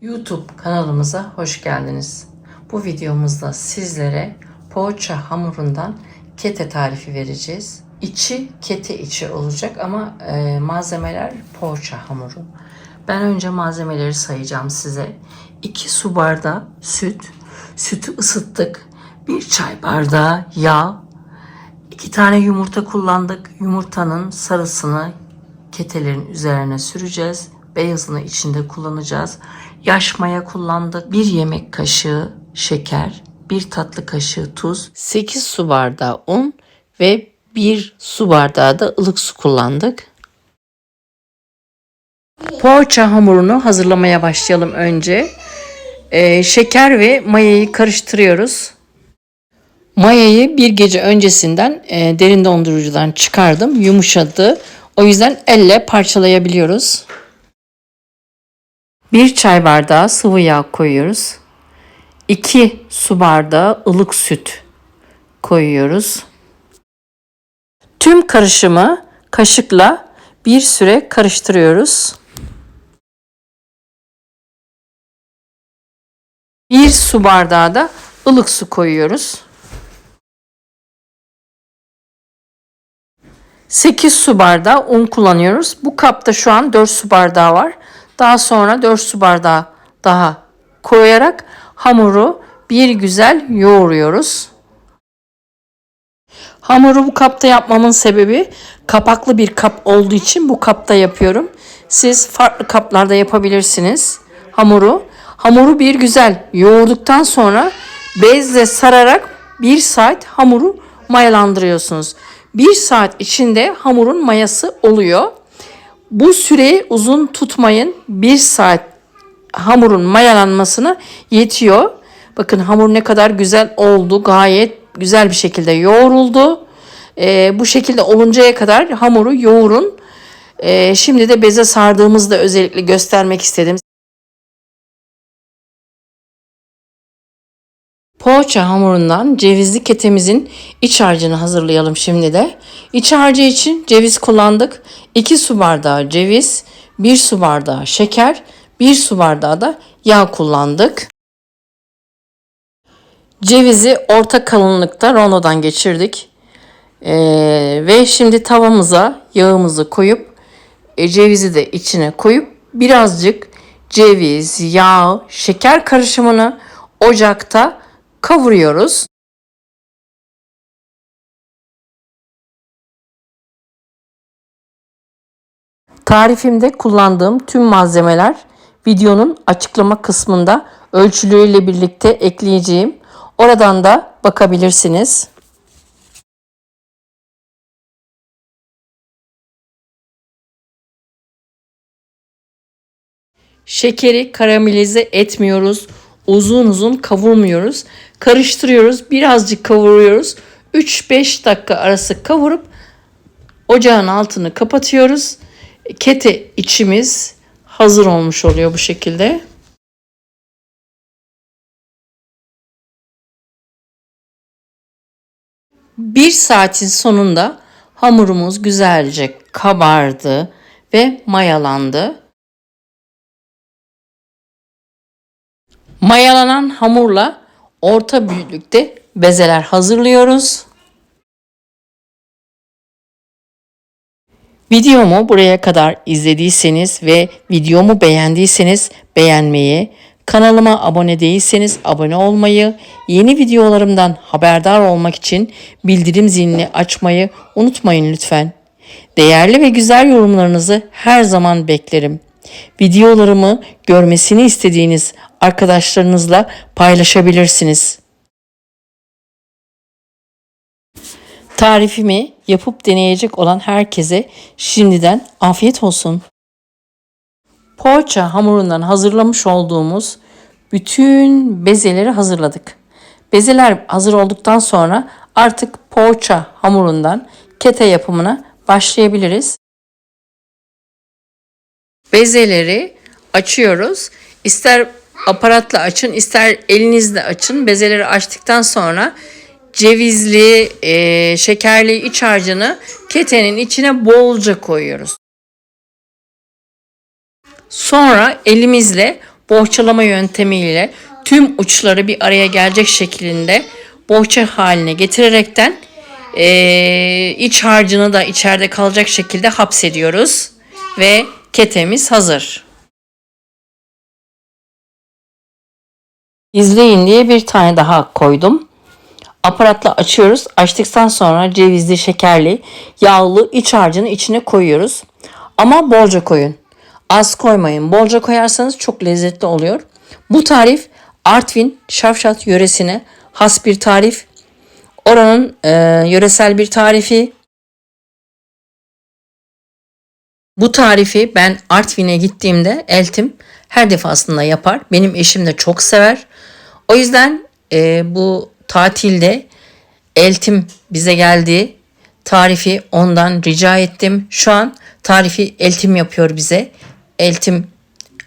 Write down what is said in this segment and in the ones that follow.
YouTube kanalımıza hoş geldiniz. Bu videomuzda sizlere poğaça hamurundan kete tarifi vereceğiz. İçi kete içi olacak ama e, malzemeler poğaça hamuru. Ben önce malzemeleri sayacağım size. 2 su bardağı süt, sütü ısıttık. 1 çay bardağı yağ, 2 tane yumurta kullandık. Yumurtanın sarısını ketelerin üzerine süreceğiz. Beyazını içinde kullanacağız. Yaş maya kullandık. 1 yemek kaşığı şeker, 1 tatlı kaşığı tuz, 8 su bardağı un ve 1 su bardağı da ılık su kullandık. Poğaça hamurunu hazırlamaya başlayalım önce. Ee, şeker ve mayayı karıştırıyoruz. Mayayı bir gece öncesinden e, derin dondurucudan çıkardım. Yumuşadı. O yüzden elle parçalayabiliyoruz. Bir çay bardağı sıvı yağ koyuyoruz. 2 su bardağı ılık süt koyuyoruz. Tüm karışımı kaşıkla bir süre karıştırıyoruz. Bir su bardağı da ılık su koyuyoruz. 8 su bardağı un kullanıyoruz. Bu kapta şu an 4 su bardağı var. Daha sonra 4 su bardağı daha koyarak hamuru bir güzel yoğuruyoruz. Hamuru bu kapta yapmamın sebebi kapaklı bir kap olduğu için bu kapta yapıyorum. Siz farklı kaplarda yapabilirsiniz hamuru. Hamuru bir güzel yoğurduktan sonra bezle sararak bir saat hamuru mayalandırıyorsunuz. Bir saat içinde hamurun mayası oluyor. Bu süreyi uzun tutmayın. Bir saat hamurun mayalanmasına yetiyor. Bakın hamur ne kadar güzel oldu. Gayet güzel bir şekilde yoğruldu. Ee, bu şekilde oluncaya kadar hamuru yoğurun. Ee, şimdi de beze sardığımızda özellikle göstermek istedim. Poğaça hamurundan cevizli ketemizin iç harcını hazırlayalım şimdi de. İç harcı için ceviz kullandık. 2 su bardağı ceviz, 1 su bardağı şeker, 1 su bardağı da yağ kullandık. Cevizi orta kalınlıkta rondodan geçirdik. Ee, ve şimdi tavamıza yağımızı koyup e, cevizi de içine koyup birazcık ceviz, yağ, şeker karışımını ocakta kavuruyoruz. Tarifimde kullandığım tüm malzemeler videonun açıklama kısmında ölçüleriyle birlikte ekleyeceğim. Oradan da bakabilirsiniz. Şekeri karamelize etmiyoruz. Uzun uzun kavurmuyoruz. Karıştırıyoruz. Birazcık kavuruyoruz. 3-5 dakika arası kavurup ocağın altını kapatıyoruz. Kete içimiz hazır olmuş oluyor bu şekilde. Bir saatin sonunda hamurumuz güzelce kabardı ve mayalandı. Mayalanan hamurla orta büyüklükte bezeler hazırlıyoruz. Videomu buraya kadar izlediyseniz ve videomu beğendiyseniz beğenmeyi, kanalıma abone değilseniz abone olmayı, yeni videolarımdan haberdar olmak için bildirim zilini açmayı unutmayın lütfen. Değerli ve güzel yorumlarınızı her zaman beklerim. Videolarımı görmesini istediğiniz arkadaşlarınızla paylaşabilirsiniz. Tarifimi yapıp deneyecek olan herkese şimdiden afiyet olsun. Poğaça hamurundan hazırlamış olduğumuz bütün bezeleri hazırladık. Bezeler hazır olduktan sonra artık poğaça hamurundan kete yapımına başlayabiliriz. Bezeleri açıyoruz. İster aparatla açın, ister elinizle açın. Bezeleri açtıktan sonra cevizli, e, şekerli iç harcını ketenin içine bolca koyuyoruz. Sonra elimizle bohçalama yöntemiyle tüm uçları bir araya gelecek şeklinde bohça haline getirerekten eee, iç harcını da içeride kalacak şekilde hapsediyoruz ve ketemiz hazır. İzleyin diye bir tane daha koydum. Aparatla açıyoruz. Açtıktan sonra cevizli, şekerli, yağlı iç harcını içine koyuyoruz. Ama bolca koyun. Az koymayın. Bolca koyarsanız çok lezzetli oluyor. Bu tarif Artvin Şavşat yöresine has bir tarif. Oranın e, yöresel bir tarifi. Bu tarifi ben Artvin'e gittiğimde eltim her defasında yapar. Benim eşim de çok sever. O yüzden e, bu tatilde eltim bize geldi. Tarifi ondan rica ettim. Şu an tarifi eltim yapıyor bize. Eltim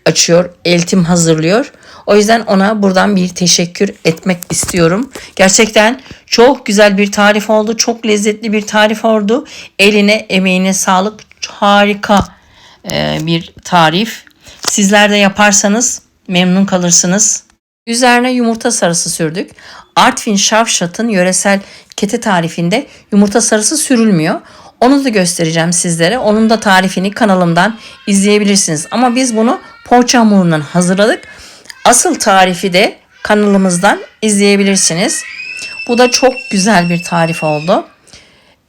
açıyor, eltim hazırlıyor. O yüzden ona buradan bir teşekkür etmek istiyorum. Gerçekten çok güzel bir tarif oldu. Çok lezzetli bir tarif oldu. Eline, emeğine sağlık. Harika e, bir tarif. Sizler de yaparsanız memnun kalırsınız. Üzerine yumurta sarısı sürdük. Artvin Şavşat'ın yöresel kete tarifinde yumurta sarısı sürülmüyor. Onu da göstereceğim sizlere. Onun da tarifini kanalımdan izleyebilirsiniz. Ama biz bunu poğaça hamurundan hazırladık. Asıl tarifi de kanalımızdan izleyebilirsiniz. Bu da çok güzel bir tarif oldu.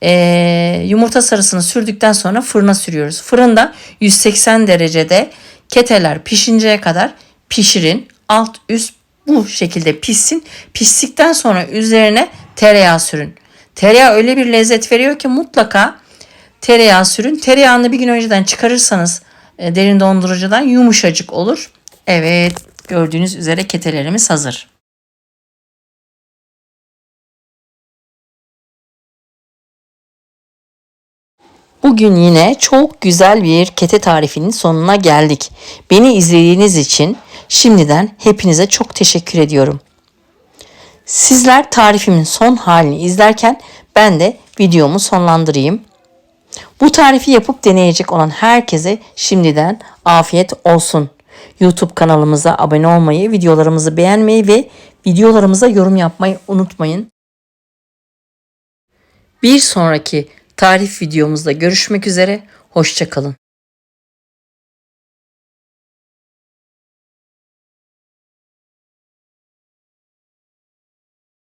Ee, yumurta sarısını sürdükten sonra fırına sürüyoruz. Fırında 180 derecede keteler pişinceye kadar pişirin. Alt üst bu şekilde pişsin. Piştikten sonra üzerine tereyağı sürün. Tereyağı öyle bir lezzet veriyor ki mutlaka tereyağı sürün. Tereyağını bir gün önceden çıkarırsanız e, derin dondurucudan yumuşacık olur. Evet gördüğünüz üzere ketelerimiz hazır. Bugün yine çok güzel bir kete tarifinin sonuna geldik. Beni izlediğiniz için şimdiden hepinize çok teşekkür ediyorum. Sizler tarifimin son halini izlerken ben de videomu sonlandırayım. Bu tarifi yapıp deneyecek olan herkese şimdiden afiyet olsun. YouTube kanalımıza abone olmayı, videolarımızı beğenmeyi ve videolarımıza yorum yapmayı unutmayın. Bir sonraki tarif videomuzda görüşmek üzere. Hoşçakalın.